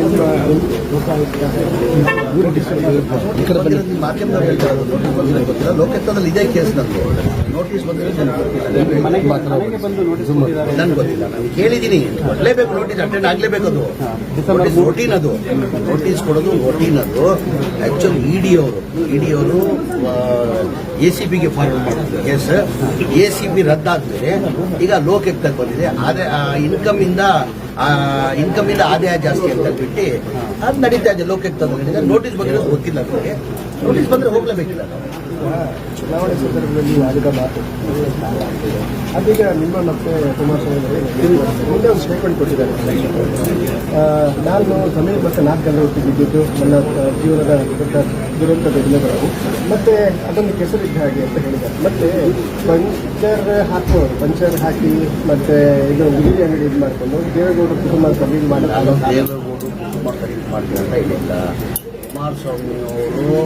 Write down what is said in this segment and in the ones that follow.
ಒಂದು ಲೋಕಾಯುಕ್ತದಲ್ಲಿ ಇದೇ ಕೇಸ್ ನಂದು ನೋಟಿಸ್ ಬಂದಿರೋದು ನನಗೆ ನನ್ಗೆ ಗೊತ್ತಿಲ್ಲ. ನಾನು ಕೊಡಲೇಬೇಕು ನೋಟಿಸ್ ಅಟೆಂಡ್ ಆಗಲೇಬೇಕು ಅದು. ರೋಟೀನ್ ಅದು. ನೋಟಿಸ್ ಕೊಡೋದು ರೋಟೀನ್ ಅದು. ಆಕ್ಚುಲಿ ಇಡಿ ಅವರು ಇಡಿ ಅವರು ಎ ಸಿ ಬಿಗೆ ಫಾರ್ವರ್ಡ್ ಮಾಡಿದ್ರು ಕೇಸ್ ಎ ಸಿ ಬಿ ರದ್ದಾದ್ಮೇಲೆ ಈಗ ಲೋಕಾಯುಕ್ತಕ್ಕೆ ಬಂದಿದೆ ಅದೇ ಇನ್ಕಮ್ ಇಂದ ಇನ್ಕಮ್ ಇಂದ ಆದಾಯ ಜಾಸ್ತಿ ಅಂತ ಹೇಳ್ಬಿಟ್ಟು ಅದು ನಡೀತಾ ಇದೆ. ಲೋಕಕ್ಕೆ ತಗೊಂಡಿದೆ ನೋಟಿಸ್ ಬಗ್ಗೆ ಗೊತ್ತಿಲ್ಲ ನನಗೆ ನೋಟಿಸ್ ಬಂದ್ರೆ ಹೋಗ್ಲೇಬೇಕಿಲ್ಲ ನಾವು. ಚುನಾವಣೆ ಸಂದರ್ಭದಲ್ಲಿ ಆಡಿದ ಮಾತು? ಅದೀಗ ನಿಮ್ಮ ಮತ್ತೆ ಕುಮಾರಸ್ವಾಮಿ ಮುಂದೆ ಒಂದು ಸ್ಟೇಟ್ಮೆಂಟ್ ಕೊಟ್ಟಿದ್ದಾರೆ. ನಾನು ಸಮಯ ಮತ್ತೆ ನಾಲ್ಕು ಗಂಟೆ ಹೊತ್ತಿದ್ದು ನನ್ನ ಜೀವನದ ದೊಡ್ಡ ದುರಂತದ ದಿನಗಳು ಮತ್ತೆ ಅದೊಂದು ಕೆಸರಿದ್ದ ಹಾಗೆ ಅಂತ ಹೇಳಿದ್ದಾರೆ. ಮತ್ತೆ ಪಂಚರ್ ಹಾಕುವವರು ಪಂಚರ್ ಹಾಕಿ ಮತ್ತೆ ಇದು ಹುಡುಗಿ ಅಂಗಡಿ ಇದು ಮಾಡಿಕೊಂಡು ದೇವೇಗೌಡ ಕುಟುಂಬ ಖರೀದಿ ನಾನು ಮಾಡಿ ದೇವೇಗೌಡರು ಕುಟುಂಬ ಮಾಡ್ತಾರೆ ಅಂತ ಹೇಳಿಲ್ಲ ಕುಮಾರಸ್ವಾಮಿ ಅವರು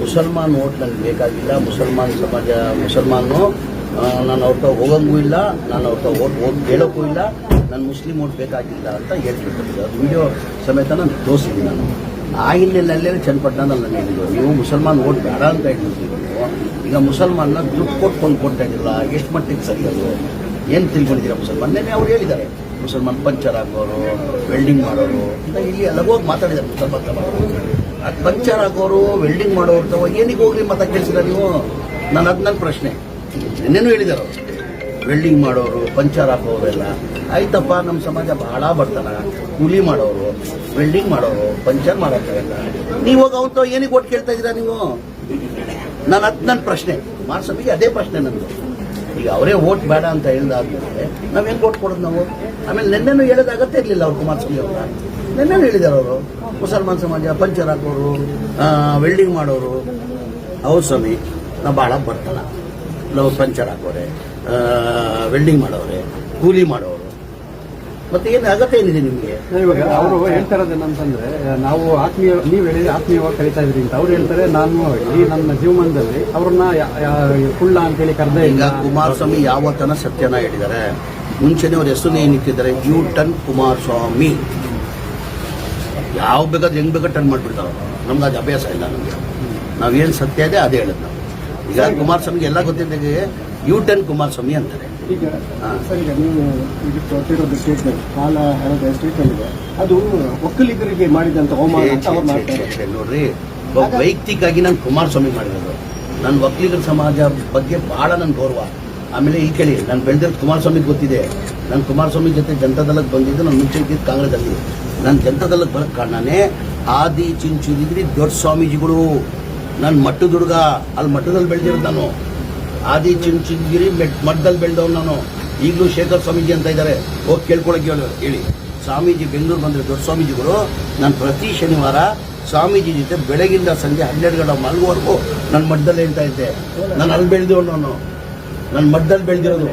ಮುಸಲ್ಮಾನ್ ಓಟ್ ನನಗೆ ಬೇಕಾಗಿಲ್ಲ, ಮುಸಲ್ಮಾನ್ ಸಮಾಜ ಮುಸಲ್ಮಾನು ನಾನು ಅವ್ರ ಹೋಗಂಗೂ ಇಲ್ಲ, ನಾನು ಅವ್ರ ಓಟ್ ಓಟ್ ಕೇಳೋಕ್ಕೂ ಇಲ್ಲ, ನಾನು ಮುಸ್ಲಿಂ ಓಟ್ ಬೇಕಾಗಿಲ್ಲ ಅಂತ ಹೇಳ್ತಿರ್ತೀನಿ ಅದು ವಿಡಿಯೋ ಸಮೇತ ನಾನು ತೋರಿಸಿದ್ದೀನಿ ನಾನು. ಆ ಹಿನ್ನೆಲೆಯಲ್ಲೇ ಚನ್ನಪಟ್ಟಣದಲ್ಲಿ ನಾನು ಹೇಳಿದ್ರು ನೀವು ಮುಸಲ್ಮಾನ್ ಓಟ್ ಬೇಡ ಅಂತ ಹೇಳ್ತಿರ್ತೀವಿ ಈಗ ಮುಸಲ್ಮಾನ್ನ ದುಡ್ಡು ಕೊಟ್ಕೊಂಡು ಕೊಡ್ತಾ ಇದ್ದಿಲ್ಲ ಎಷ್ಟು ಮಟ್ಟಿಗೆ ಸರಿ ಅದು? ಏನು ತಿಳ್ಕೊಂಡಿದ್ದೀರಾ ಮುಸಲ್ಮಾನ್? ನೆನ್ನೆ ಅವ್ರು ಹೇಳಿದ್ದಾರೆ, ಮುಸಲ್ಮಾನ್ ಪಂಚರ್ ಹಾಕೋರು ವೆಲ್ಡಿಂಗ್ ಮಾಡೋರು ಅಂತ ಇಲ್ಲಿ ಎಲ್ಲವೂ ಮಾತಾಡಿದ್ದಾರೆ ಮುಸಲ್ಮಾನ್ ಅದು ಪಂಚರ್ ಹಾಕೋರು ವೆಲ್ಡಿಂಗ್ ಮಾಡೋರು ತಗೋ ಏನಿಗೆ ಹೋಗ್ರಿ ಮತ ಕೇಳಿಸಿದ ನೀವು? ನಾನು ಅದು ನನ್ನ ಪ್ರಶ್ನೆ. ನಿನ್ನೆನೂ ಹೇಳಿದಾರ ವೆಲ್ಡಿಂಗ್ ಮಾಡೋರು, ಪಂಚರ್ ಹಾಕೋರೆಲ್ಲ. ಆಯ್ತಪ್ಪ ನಮ್ಮ ಸಮಾಜ ಬಹಳ ಬರ್ತಾನ ಕೂಲಿ ಮಾಡೋರು ವೆಲ್ಡಿಂಗ್ ಮಾಡೋರು, ಪಂಚರ್ ಮಾಡೋಕ್ಕಾಗಲ್ಲ. ನೀವು ಹೋಗಿ ಅವತ್ತು ಏನಿಗೆ ಓಟ್ ಕೇಳ್ತಾ ಇದ್ದೀರಾ ನೀವು? ನಾನು ಅದು ನನ್ನ ಪ್ರಶ್ನೆ. ಮಾರ್ಸಮಿಗೆ ಅದೇ ಪ್ರಶ್ನೆ ನಂದು. ಈಗ ಅವರೇ ಓಟ್ ಬೇಡ ಅಂತ ಹೇಳಿದಾದ್ಮೇಲೆ ನಾವೇನು ಓಟ್ ಕೊಡೋದು ನಾವು? ಆಮೇಲೆ ನಿನ್ನೆನೂ ಹೇಳೋದು ಅಗತ್ಯ ಇರಲಿಲ್ಲ ಅವ್ರು ಕುಮಾರಸ್ವಾಮಿ ಅವರ ನಿನ್ನೆನೂ ಹೇಳಿದ್ದಾರೆ ಅವರು. ಮುಸಲ್ಮಾನ್ ಸಮಾಜ ಪಂಚರ್ ಹಾಕೋರು ವೆಲ್ಡಿಂಗ್ ಮಾಡೋರು. ಅವ್ರ ಸ್ವಾಮಿ ನಾವು ಭಾಳ ಬರ್ತಾನ. ನಾವು ಪಂಚರ್ ಹಾಕೋರೆ ವೆಲ್ಡಿಂಗ್ ಮಾಡೋರೆ ಕೂಲಿ ಮಾಡೋರು. ಮತ್ತೆ ಏನು ಅಗತ್ಯ ಏನಿದೆ ನಿಮಗೆ? ಇವಾಗ ಅವರು ಹೇಳ್ತಾ ಏನಂತಂದ್ರೆ ನಾವು ಆತ್ಮೀಯ ನೀವು ಹೇಳಿ ಆತ್ಮೀಯವಾಗಿ ಕರಿತಾ ಇದ್ರಿ ಅಂತ. ಅವ್ರು ಹೇಳ್ತಾರೆ ನಾನು ಈ ನನ್ನ ಜೀವಮಾನದಲ್ಲಿ ಅವ್ರನ್ನ ಕುಳ್ಳ ಅಂತೇಳಿ ಕರೆದೇ ಈಗ ಇಲ್ಲ ಕುಮಾರಸ್ವಾಮಿ ಯಾವತ್ತನ ಸತ್ಯನ ಹೇಳಿದ್ದಾರೆ? ಮುಂಚೆನೇ ಅವ್ರ ಹೆಸರು ಏನಿಟ್ಟಿದ್ದಾರೆ? ಯು ಟನ್ ಕುಮಾರಸ್ವಾಮಿ ಯಾವ ಬೇಕಾದ್ರೆ ಹೆಂಗ್ ಬೇಕಾದ್ರೆ ಟರ್ನ್ ಮಾಡ್ಬಿಡ್ತಾವ ನಮ್ದು ಅದು ಅಭ್ಯಾಸ ಇಲ್ಲ ನಮಗೆ. ನಾವೇನು ಸತ್ಯ ಇದೆ ಅದೇ ಹೇಳೋದು ನಾವು. ಈಗ ಕುಮಾರಸ್ವಾಮಿಗೆ ಎಲ್ಲ ಗೊತ್ತಿದ್ದಾಗ ಯು ಟರ್ನ್ ಕುಮಾರಸ್ವಾಮಿ ಅಂತಾರೆ. ಈಗ. ಸರ್ ಈಗ ನೀವು ಇದು ಕೊಟ್ಟಿರೋದು ಸ್ಟೇಟ್ಮೆಂಟ್ ಕಾಲ ಸ್ಟೇಟ್ಮೆಂಟ್ ಇದೆ. ಅದು ಒಕ್ಕಲಿಗರಿಗೆ ಮಾಡಿದಂತ ಅವಮಾನ ಅಂತ ಅವ್ರು ಮಾಡ್ತಾರೆ. ನೋಡ್ರಿ ಒಬ್ಬ ವೈಯಕ್ತಿಕವಾಗಿ ನಾನು ಕುಮಾರಸ್ವಾಮಿ ಮಾಡಿರೋದು. ನನ್ನ ಒಕ್ಕಲಿಗರ ಸಮಾಜ ಬಗ್ಗೆ ಬಹಳ ನನ್ನ ಗೌರವ. ಆಮೇಲೆ ಈ ಕೇಳಿ, ನಾನು ಬೆಳೆದಿರೋದು ಕುಮಾರಸ್ವಾಮಿ ಗೊತ್ತಿದೆ. ನಾನು ಕುಮಾರಸ್ವಾಮಿ ಜೊತೆ ಜನತಾದಳಕ್ಕೆ ಬಂದಿದ್ದು ನಾನು ಮುಂಚೆ ಇದ್ದಿದ್ದು ಕಾಂಗ್ರೆಸ್ಸಲ್ಲಿ. ನಾನು ಜನತಾದಳಕ್ಕೆ ಬರೋಕ್ಕೆ ಕಾರಣನೇ ಆದಿ ಚಿಂಚುರಿದ್ರಿ ದೊಡ್ಡ ಸ್ವಾಮೀಜಿಗಳು. ನಾನು ಮಟ್ಟು ದುರ್ಗ ಅಲ್ಲಿ ಮಠದಲ್ಲಿ ಬೆಳೆದಿರೋದು ನಾನು. ಆದಿ ಚಿಂಚುಗಿರಿ ಮೆಟ್ ಮಠದಲ್ಲಿ ಬೆಳೆದವ್ರು ನಾನು. ಈಗಲೂ ಶೇಖರ್ ಸ್ವಾಮೀಜಿ ಅಂತ ಇದ್ದಾರೆ ಹೋಗಿ ಕೇಳ್ಕೊಳಕ್ಕೆ ಹೇಳಿ ಸ್ವಾಮೀಜಿ ಬೆಂಗಳೂರು ಬಂದರೆ ದೊಡ್ಡ ಸ್ವಾಮೀಜಿಗಳು, ನಾನು ಪ್ರತಿ ಶನಿವಾರ ಸ್ವಾಮೀಜಿ ಜೊತೆ ಬೆಳಗಿಂದ ಸಂಜೆ ಹನ್ನೆರಡು ಗಂಟೆ ಮಲಗುವವರೆಗೂ ನನ್ನ ಮಠದಲ್ಲಿ ಹೇಳ್ತಾ ಇದ್ದೆ. ನಾನು ಅಲ್ಲಿ ಬೆಳೆದವನು ನಾನು. ನನ್ನ ಮಡ್ಡಲ್ಲಿ ಬೆಳೆದಿರೋದು.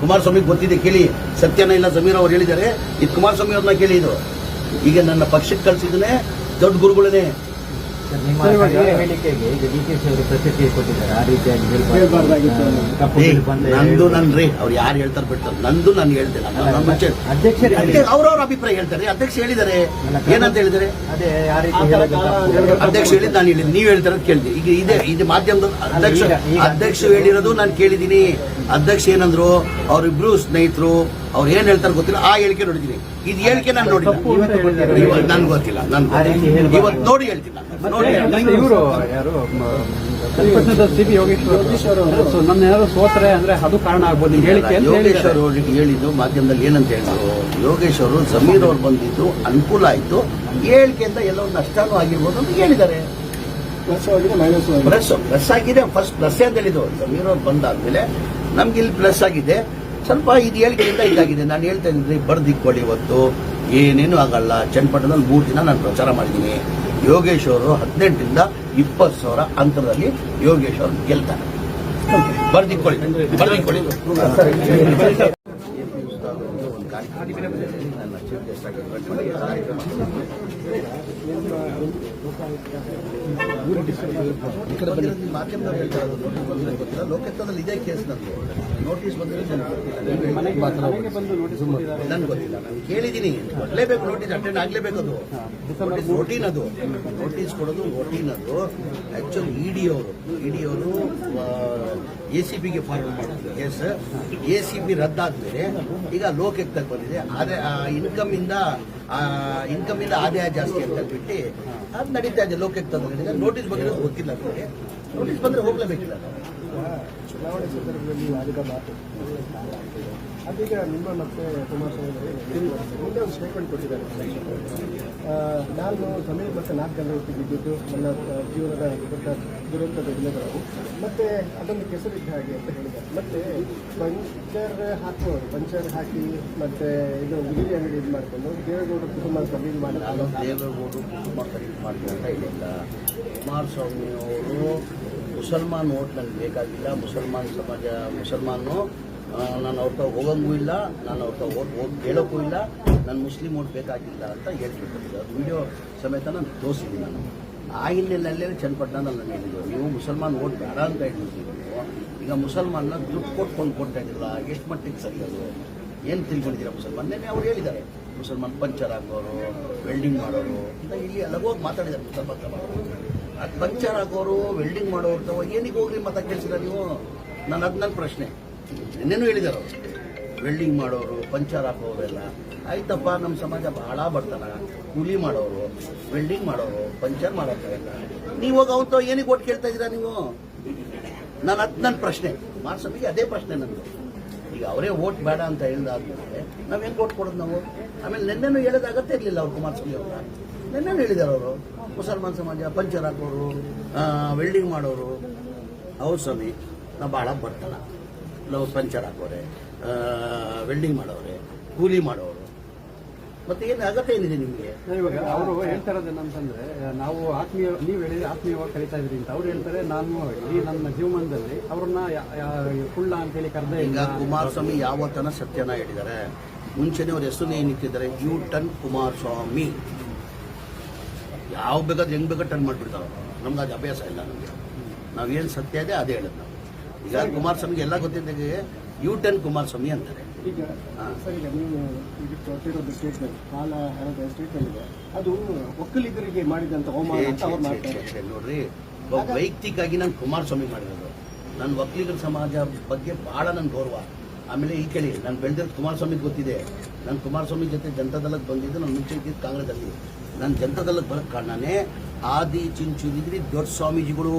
ಕುಮಾರಸ್ವಾಮಿ ಗೊತ್ತಿದೆ, ಕೇಳಿ. ಸತ್ಯನ ಇಲ್ಲ ಸಮೀರ್ ಅವ್ರು ಹೇಳಿದ್ದಾರೆ. ಇದು ಕುಮಾರಸ್ವಾಮಿ ಅವ್ರನ್ನ ಕೇಳಿ ಇದು. ಈಗ ನನ್ನ ಪಕ್ಷಕ್ಕೆ ಕಳಿಸಿದ್ರೆ ದೊಡ್ಡ ಗುರುಗಳೇ ನಂದು ನನ್ರಿ. ಅವ್ರು ಯಾರು ಹೇಳ್ತಾರೆ ಬಿಡ್ತಾರೆ ನಂದು ನಾನು ಅಧ್ಯಕ್ಷ- ಅವ್ರವ್ರ ಅಭಿಪ್ರಾಯ ಹೇಳ್ತಾರೆ. ಅಧ್ಯಕ್ಷ ಹೇಳಿದ್ದಾರೆ. ಏನಂತ ಹೇಳಿದರೆ ಹೇಳೋದು ಅಧ್ಯಕ್ಷ ಹೇಳಿದ್ ನಾನು ಹೇಳಿದ್ ನೀವ್ ಹೇಳ್ತಾರೆ ಕೇಳಿದೆ ಈಗ ಇದೆ ಇದು ಮಾಧ್ಯಮದ ಅಧ್ಯಕ್ಷ ಅಧ್ಯಕ್ಷ ಹೇಳಿರೋದು ನಾನು ಕೇಳಿದೀನಿ ಅಧ್ಯಕ್ಷ ಏನಂದ್ರು ಅವ್ರಿಬ್ರು ಸ್ನೇಹಿತರು ಅವ್ರು ಏನ್ ಹೇಳ್ತಾರೆ ಗೊತ್ತಿಲ್ಲ. ಆ ಹೇಳಿಕೆ ನೋಡಿದೀನಿ ಇದು ಹೇಳಿಕೆ ನಾನು ನೋಡಿಲ್ಲ. ನನ್ಗೆ ಗೊತ್ತಿಲ್ಲ. ನನ್ ಇವತ್ತು ನೋಡಿ ಹೇಳ್ತಿಲ್ಲ ನೋಡಿ ಹೇಳ್ತೀನಿ. ಇವರು ಯಾರು ಸಿ ಯೋಗೇಶ್ವರ್ ಸೊ ನನ್ನ ಏನಾದ್ರು ಸೋತ್ರೆ ಅಂದ್ರೆ ಅದು ಕಾರಣ ಆಗ್ಬೋದು. ನಿಮ್ಗೆ ಹೇಳಿಕೆ ಅಂತ ಯೋಗೇಶ್ ಹೇಳಿದ್ದಾರೆ? ಅವರು ಹೇಳಿದ್ದು ಮಾಧ್ಯಮದಲ್ಲಿ ಏನಂತ ಹೇಳಿದ್ರು? ಯೋಗೇಶ್ ಅವರು ಸಮೀರ್ ಅವ್ರು ಬಂದಿದ್ದು ಅನುಕೂಲ ಆಯ್ತು. ಹೇಳಿಕೆಯಿಂದ ಒಂದು ನಷ್ಟನೂ ಆಗಿರ್ಬೋದು ಅಂತ ಹೇಳಿದ್ದಾರೆ. ಪ್ಲಸ್ ಆಗಿದೆ ಮೈನಸ್ ಆಗಿದೆ. ಪ್ಲಸ್ ಪ್ಲಸ್ ಆಗಿದೆ. ಫಸ್ಟ್ ಪ್ಲಸ್ ಅಂತ ಹೇಳಿದ್ದು. ಸಮೀರ್ ಅವ್ರು ಬಂದಾದ್ಮೇಲೆ ನಮ್ಗೆ ಇಲ್ಲಿ ಪ್ಲಸ್ ಆಗಿದೆ. ಸ್ವಲ್ಪ ಇದು ಹೇಳಿಕೆಯಿಂದ ಇದಾಗಿದೆ. ನಾನು ಹೇಳ್ತಾ ಇದ್ದೀನಿ ಬರ್ದಿಕ್ಕೊಳ್ಳಿ ಇವತ್ತು. ಏನೇನು ಆಗಲ್ಲ. ಚನ್ನಪಟ್ಟಣದಲ್ಲಿ ಮೂರು ದಿನ ನಾನು ಪ್ರಚಾರ ಮಾಡಿದ್ದೀನಿ. ಯೋಗೇಶ್ ಅವರು ಹದಿನೆಂಟರಿಂದ ಇಪ್ಪತ್ತು ಸಾವಿರ ಅಂತರದಲ್ಲಿ ಯೋಗೇಶ್ ಅವರು ಗೆಲ್ತಾರೆ. ಬರ್ದಿಕೊಳ್ಳಿ ಬರ್ದಿಕೊಳ್ಳಿ ಮಾಧ್ಯಮದಲ್ಲಿ ಹೇಳ್ತಾ ಇರೋದು ಇದೇ ಕೇಸ್ ನಂದು ನೋಟಿಸ್ ಬಂದಿರೋದು ಕೊಟ್ಟಿದ್ದಾರೆ ನನ್ಗೆ ಗೊತ್ತಿಲ್ಲ. ನಾನು ಕೇಳಿದ್ದೀನಿ. ಕೊಡಲೇಬೇಕು ನೋಟಿಸ್ ಅಟೆಂಡ್ ಆಗಲೇಬೇಕು ಅದು. ನೋಟಿಸ್ ಅದು. ನೋಟಿಸ್ ಕೊಡೋದು ರೋಟೀನ್ ಅದು. ಆಕ್ಚುಲಿ ಇಡಿ ಅವರು. ಇಡಿ ಅವರು ಎ ಸಿ ಬಿಗೆ ಫಾರ್ವರ್ಡ್ ಮಾಡಿದ್ರು. ಕೇಸ್ ಎ ಸಿ ಬಿ ರದ್ದಾದ್ಮೇಲೆ ಈಗ ಲೋಕಕ್ಕೆ ಬಂದಿದೆ. ಅದೇ ಇನ್ಕಮ್ ಇಂದ ಇನ್ಕಮ್ ಇಂದ ಆದಾಯ ಜಾಸ್ತಿ ಅಂತ ಬಿಟ್ಟು ಅದು ನಡೀತಾ ಇದೆ ತಂದಿದೆ ನೋಟಿಸ್ ಬಗ್ಗೆ ಗೊತ್ತಿಲ್ಲ ನೋಟಿಸ್ ಬಂದ್ರೆ ಹೋಗ್ಲೇಬೇಕಿಲ್ಲ ಚುನಾವಣೆ ಸಂದರ್ಭದಲ್ಲಿ ಆಡಿದ ಮಾತು ಅದೀಗ ನಿಮ್ಮ ಮತ್ತೆ ಕುಮಾರಸ್ವಾಮಿ ಮುಂದೆ ಒಂದು ಸ್ಟೇಟ್ಮೆಂಟ್ ಕೊಟ್ಟಿದ್ದಾರೆ ನಾನು ತಮಿಳು ಮತ್ತು ನಾಲ್ಕು ಗಂಟೆ ಹೊತ್ತಿಗಿದ್ದು ನನ್ನ ಜೀವನದ ದೊಡ್ಡ ದುರಂತದ ದಿನಗಳು. ಮತ್ತೆ ಅದೊಂದು ಕೆಸರಿದ್ದ ಹಾಗೆ ಅಂತ ಹೇಳಿದ್ದಾರೆ. ಮತ್ತೆ ಪಂಚರ್ ಹಾಕುವವರು ಪಂಚರ್ ಹಾಕಿ ಮತ್ತೆ ಇದು ಉಗಿರಿ ಅಂಗಡಿ ಇದು ಮಾಡಿಕೊಂಡು ದೇವೇಗೌಡರು ಕುಟುಂಬ ಖರೀದಿ ಮಾಡಿದ್ರು ದೇವೇಗೌಡರು ಕುಟುಂಬ ಖರೀದಿ ಹೇಳಿಲ್ಲ ಕುಮಾರಸ್ವಾಮಿ ಅವರು ಮುಸಲ್ಮಾನ್ ಓಟ್ ನನಗೆ ಬೇಕಾಗಿಲ್ಲ, ಮುಸಲ್ಮಾನ್ ಸಮಾಜ, ಮುಸಲ್ಮಾನು ನಾನು ಅವ್ರ ಹೋಗಂಗೂ ಇಲ್ಲ, ನಾನು ಅವ್ರ ಓಟ್ ಓಟ್ ಕೇಳೋಕ್ಕೂ ಇಲ್ಲ, ನಾನು ಮುಸ್ಲಿಂ ಓಟ್ ಬೇಕಾಗಿಲ್ಲ ಅಂತ ಕೊಟ್ಟಿದ್ದೆ ಅದು ವಿಡಿಯೋ ಸಮೇತ ನಾನು ತೋರಿಸಿದ್ದೀನಿ ನಾನು. ಆ ಹಿನ್ನೆಲೆಯಲ್ಲೇ ಚನ್ನಪಟ್ಟಣ ನಾನು ಹೇಳಿದ್ದು, ನೀವು ಮುಸಲ್ಮಾನ್ ಓಟ್ ಬೇಡ ಅಂತ ಹೇಳಿದ್ರು ಈಗ ಮುಸಲ್ಮಾನ್ನ ದುಡ್ಡು ಕೊಟ್ಕೊಂಡು ಕೊಡ್ತಾ ಇದ್ದಿಲ್ಲ ಎಷ್ಟು ಮಟ್ಟಿಗೆ ಸರಿ ಅದು? ಏನು ತಿಳ್ಕೊಂಡಿದ್ದೀರಾ ಮುಸಲ್ಮಾನ್? ನೆನ್ನೆ ಅವ್ರು ಹೇಳಿದ್ದಾರೆ, ಮುಸಲ್ಮಾನ್ ಪಂಚರ್ ಆಗೋರು ವೆಲ್ಡಿಂಗ್ ಮಾಡೋರು ಅಂತ ಇಲ್ಲಿ ಅಲಗೋಗಿ ಮಾತಾಡಿದ್ದಾರೆ ಮುಸಲ್ಮಾನ್ ಪಂಚರ್ ಹಾಕೋರು ವೆಲ್ಡಿಂಗ್ ಮಾಡೋರು ಅಥವಾ ಏನಕ್ಕೆ ಹೋಗ್ರಿ ಮತ ಕೇಳಿಸಿದ ನೀವು? ನಾನು ಅದು ನನ್ನ ಪ್ರಶ್ನೆ. ನಿನ್ನೇನು ಹೇಳಿದಾರ ವೆಲ್ಡಿಂಗ್ ಮಾಡೋರು, ಪಂಚರ್ ಹಾಕೋರೆಲ್ಲ. ಆಯ್ತಪ್ಪ ನಮ್ಮ ಸಮಾಜ ಬಹಳ ಬರ್ತಾರ ಕೂಲಿ ಮಾಡೋರು ವೆಲ್ಡಿಂಗ್ ಮಾಡೋರು, ಪಂಚರ್ ಮಾಡೋರೆಲ್ಲ ನೀವು ಹೋಗಿ ಅವತ್ತು ಏನಕ್ಕೆ ಓಟ್ ಕೇಳ್ತಾ ಇದ್ದೀರಾ ನೀವು? ನಾನು ಅದು ನನ್ನ ಪ್ರಶ್ನೆ. ಮಾರ್ಸಮಿಗೆ ಅದೇ ಪ್ರಶ್ನೆ ನಂದು ಈಗ ಅವರೇ ಓಟ್ ಬೇಡ ಅಂತ ಹೇಳಿದಾದ್ಮೇಲೆ ನಾವು ಹೆಂಗೆ ಓಟ್ ಕೊಡೋದು ನಾವು? ಆಮೇಲೆ ನಿನ್ನೆನೂ ಹೇಳೋದಾಗತ್ತೆ ಇರಲಿಲ್ಲ ಅವ್ರು ಕುಮಾರಸ್ವಾಮಿ ಅವ್ರ. ನಿನ್ನೆನೂ ಹೇಳಿದ್ದಾರೆ ಅವರು. ಮುಸಲ್ಮಾನ್ ಸಮಾಜ ಪಂಚರ್ ಹಾಕೋರು ವೆಲ್ಡಿಂಗ್ ಮಾಡೋರು. ಅವ್ರ ಸ್ವಾಮಿ ನಾವು ಭಾಳ ಬರ್ತಲ್ಲ ನಾವು ಪಂಚರ್ ಹಾಕೋರೆ ವೆಲ್ಡಿಂಗ್ ಮಾಡೋರೆ ಕೂಲಿ ಮಾಡೋರು. ಮತ್ತೆ ಏನು ಅಗತ್ಯ ಏನಿದೆ ನಿಮಗೆ? ಇವಾಗ ಅವರು ಹೇಳ್ತಾ ಇರೋದೇನಂತಂದ್ರೆ ನಾವು ಆತ್ಮೀಯ ನೀವು ಹೇಳಿದ್ರೆ ಆತ್ಮೀಯವಾಗಿ ಕಲಿತಾ ಇದ್ರಿ ಅಂತ. ಅವ್ರು ಹೇಳ್ತಾರೆ ನಾನು ಈ ನನ್ನ ಜೀವಮಾನದಲ್ಲಿ ಅವ್ರನ್ನ ಕುಳ್ಳ ಅಂತೇಳಿ ಕರೆದೇ ಈಗ ಕುಮಾರಸ್ವಾಮಿ ಯಾವತ್ತನ ಸತ್ಯನ ಹೇಳಿದ್ದಾರೆ. ಮುಂಚೆನೇ ಅವ್ರ ಹೆಸರು ಏನಿಟ್ಟಿದ್ದಾರೆ ಯು ಟನ್ ಕುಮಾರಸ್ವಾಮಿ. ಯಾವ ಬೇಕಾದ್ರೆ ಹೆಂಗ್ ಬೇಕಾದ್ರೆ ಟರ್ನ್ ಮಾಡ್ಬಿಡ್ತಾರ. ನಮ್ಗೆ ಅದು ಅಭ್ಯಾಸ ಇಲ್ಲ ನಮಗೆ. ನಾವೇನು ಸತ್ಯ ಇದೆ ಅದೇ ಹೇಳೋದು ನಾವು. ಈಗ ಕುಮಾರಸ್ವಾಮಿಗೆ ಎಲ್ಲ ಗೊತ್ತಿದ್ದಾಗ ಯು ಟೆನ್ ಕುಮಾರಸ್ವಾಮಿ ಅಂತಾರೆ. ಈಗ. ಸರ್ ಈಗ ನೀವು ಈಗ ಕೊಟ್ಟಿರೋದು ಸ್ಟೇಟ್ಮೆಂಟ್ ಕಾಲ ಸ್ಟೇಟ್ಮೆಂಟ್ ಇದೆ ಅದು ಒಕ್ಕಲಿಗರಿಗೆ ಮಾಡಿದಂತ ಹೋಮ ಛೇ, ಅಂತ ಅವ್ರು ಮಾಡ್ತಾರೆ. ಛೇ, ಛೇ, ನೋಡ್ರಿ ಒಬ್ಬ ವೈಯಕ್ತಿಕವಾಗಿ ನಾನು ಕುಮಾರಸ್ವಾಮಿ ಮಾಡಿರೋದು. ನನ್ನ ಒಕ್ಕಲಿಗರ ಸಮಾಜ ಬಗ್ಗೆ ಬಹಳ ನನ್ನ ಗೌರವ. ಆಮೇಲೆ ಈ ಕೇಳಿ ನಾನು ಬೆಳೆದಿರೋದು ಕುಮಾರಸ್ವಾಮಿ ಗೊತ್ತಿದೆ. ನಾನು ಕುಮಾರಸ್ವಾಮಿ ಜೊತೆ ಜನತಾದಳಕ್ಕೆ ಬಂದಿದ್ದು ನಾನು ಮುಂಚೆ ಇದ್ದಿದ್ದು ಕಾಂಗ್ರೆಸ್ಸಲ್ಲಿ. ನಾನು ಜನತಾದಳಕ್ಕೆ ಬರೋಕ್ಕೆ ಕಾರಣನೇ ಆದಿ ಚಿಂಚುರಿದ್ರಿ ದೊಡ್ಡ ಸ್ವಾಮೀಜಿಗಳು.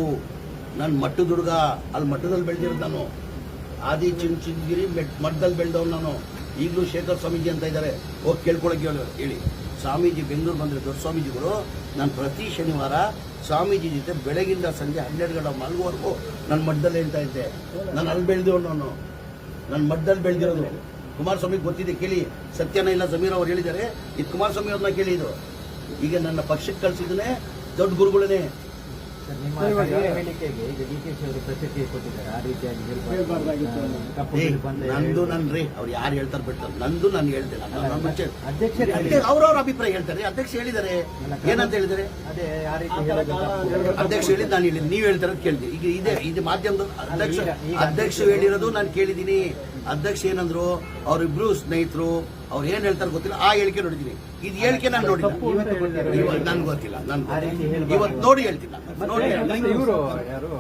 ನನ್ನ ಹುಡುಗ, ಅಲ್ಲಿ ಮಠದಲ್ಲಿ ಬೆಳೆದಿರೋದು ನಾನು. ಆದಿ ಚಿಂಚುಗಿರಿ ಮಠದಲ್ಲಿ ಬೆಳೆದವ್ನು ನಾನು. ಈಗಲೂ ಶೇಖರ್ ಸ್ವಾಮೀಜಿ ಅಂತ ಇದ್ದಾರೆ ಹೋಗಿ ಕೇಳ್ಕೊಳಕ್ಕೆ ಹೇಳಿ ಸ್ವಾಮೀಜಿ ಬೆಂಗಳೂರು ಬಂದರೆ ದೊಡ್ಡ ಸ್ವಾಮೀಜಿಗಳು, ನಾನು ಪ್ರತಿ ಶನಿವಾರ ಸ್ವಾಮೀಜಿ ಜೊತೆ ಬೆಳಗಿಂದ ಸಂಜೆ ಹನ್ನೆರಡು ಗಂಟೆ ಮಲಗುವವರೆಗೂ ನನ್ನ ಮಠದಲ್ಲಿ ಹೇಳ್ತಾ ಇದ್ದೆ. ನಾನು ಅಲ್ಲಿ ಬೆಳೆದವನು ನಾನು. ನನ್ನ ಮಠದಲ್ಲಿ ಬೆಳೆದಿರೋದು. ಕುಮಾರಸ್ವಾಮಿ ಗೊತ್ತಿದೆ, ಕೇಳಿ. ಸತ್ಯನ ಇಲ್ಲ ಸಮೀರ್ ಅವ್ರು ಹೇಳಿದ್ದಾರೆ. ಇದು ಕುಮಾರಸ್ವಾಮಿ ಅವ್ರನ್ನ ಕೇಳಿ ಇದು. ಈಗ ನನ್ನ ಪಕ್ಷಕ್ಕೆ ಕಳಿಸಿದನೇ ದೊಡ್ಡ ಗುರುಗಳೇ ನಂದು ನನ್ರಿ. ಅವ್ರು ಯಾರು ಹೇಳ್ತಾರೆ ಬಿಡ್ತಾರೆ ನಂದು ನಾನು ಮುಂಚೆ ಅವ್ರವ್ರ ಅಭಿಪ್ರಾಯ ಹೇಳ್ತಾರೆ. ಅಧ್ಯಕ್ಷ ಹೇಳಿದ್ದಾರೆ. ಏನಂತ. ಹೇಳಿದ್ರೆ ಅಧ್ಯಕ್ಷ ಹೇಳಿದ್ ನಾನು ಹೇಳಿದ್ ನೀವ್ ಹೇಳ್ತಾರೆ ಅಂತ ಕೇಳಿದೆ. ಈಗ ಇದೆ. ಇದು ಮಾಧ್ಯಮದ ಅಧ್ಯಕ್ಷ ಅಧ್ಯಕ್ಷ ಹೇಳಿರೋದು ನಾನು ಕೇಳಿದ್ದೀನಿ. ಅಧ್ಯಕ್ಷ ಏನಂದ್ರು ಅವರಿಬ್ರು ಸ್ನೇಹಿತರು ಅವ್ರು ಏನ್ ಹೇಳ್ತಾರೆ ಗೊತ್ತಿಲ್ಲ. ಆ ಹೇಳಿಕೆ ನೋಡಿದೀನಿ. ಇದು ಹೇಳಿಕೆ ನಾನು ಅಂತ. ಇವ- ನನ್ಗೆ ಗೊತ್ತಿಲ್ಲ ನನ್ ಆ ರೀತಿ ಗೊತ್ತಿಲ್ಲ. ಇವತ್ತು ನೋಡಿ ಹೇಳ್ತಿಲ್ಲ ನೋಡಿ ಇವರು ಯಾರು?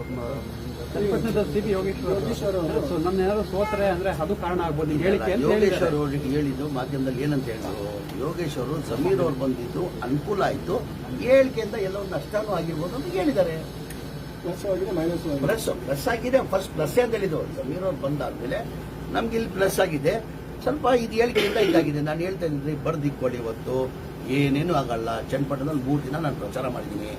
ಸೋತ್ರೆ ಅಂದ್ರೆ ಅದು ಕಾರಣ ಆಗ್ಬೋದು. ಅಂತ ಯೋಗೇಶ್ ಹೇಳಿದ್ದಾರೆ. ಹೇಳಿದ್ದು ಮಾಧ್ಯಮದಲ್ಲಿ ಏನಂತ ಹೇಳಿದ್ರು? ಯೋಗೇಶ್ ಅವರು ಸಮೀರ್ ಅವ್ರು ಬಂದಿದ್ದು ಅನುಕೂಲ ಆಯ್ತು. ಹೇಳಿಕೆಯಿಂದ ಒಂದು ನಷ್ಟನೂ ಆಗಿರ್ಬೋದು ಅಂತ ಹೇಳಿದ್ದಾರೆ. ಪ್ಲಸ್ ಆಗಿದೆ ಮೈನಸ್ ಪ್ಲಸ್ ಆಗಿದೆ. ಫಸ್ಟ್ ಪ್ಲಸ್ ಅಂತ ಹೇಳಿದ್ರು ಸಮೀರ್ ಅವ್ರು ಬಂದಾದ್ಮೇಲೆ ನಮ್ಗೆ ಇಲ್ಲಿ ಪ್ಲಸ್ ಆಗಿದೆ. ಸ್ವಲ್ಪ ಇದು ಹೇಳಿಕೆಯಿಂದ ಇದಾಗಿದೆ. ನಾನು ಹೇಳ್ತಾ ಇದ್ದೀನಿ ಬರ್ದಿಕ್ಕೊಳ್ಳಿ ಇವತ್ತು. ಏನೇನು ಆಗಲ್ಲ. ಚನ್ನಪಟ್ಟಣದಲ್ಲಿ ಮೂರು ದಿನ ನಾನು ಪ್ರಚಾರ ಮಾಡಿದ್ದೀನಿ.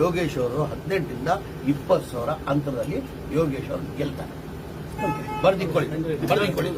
ಯೋಗೇಶ್ ಅವರು ಹದಿನೆಂಟರಿಂದ ಇಪ್ಪತ್ತು ಸಾವಿರ ಅಂತರದಲ್ಲಿ ಯೋಗೇಶ್ ಅವರು ಗೆಲ್ತಾರೆ. ಬರ್ದಿಕ್ಕೊಳ್ಳಿ ಬರ್ದಿಕ್ಕೊಳ್ಳಿ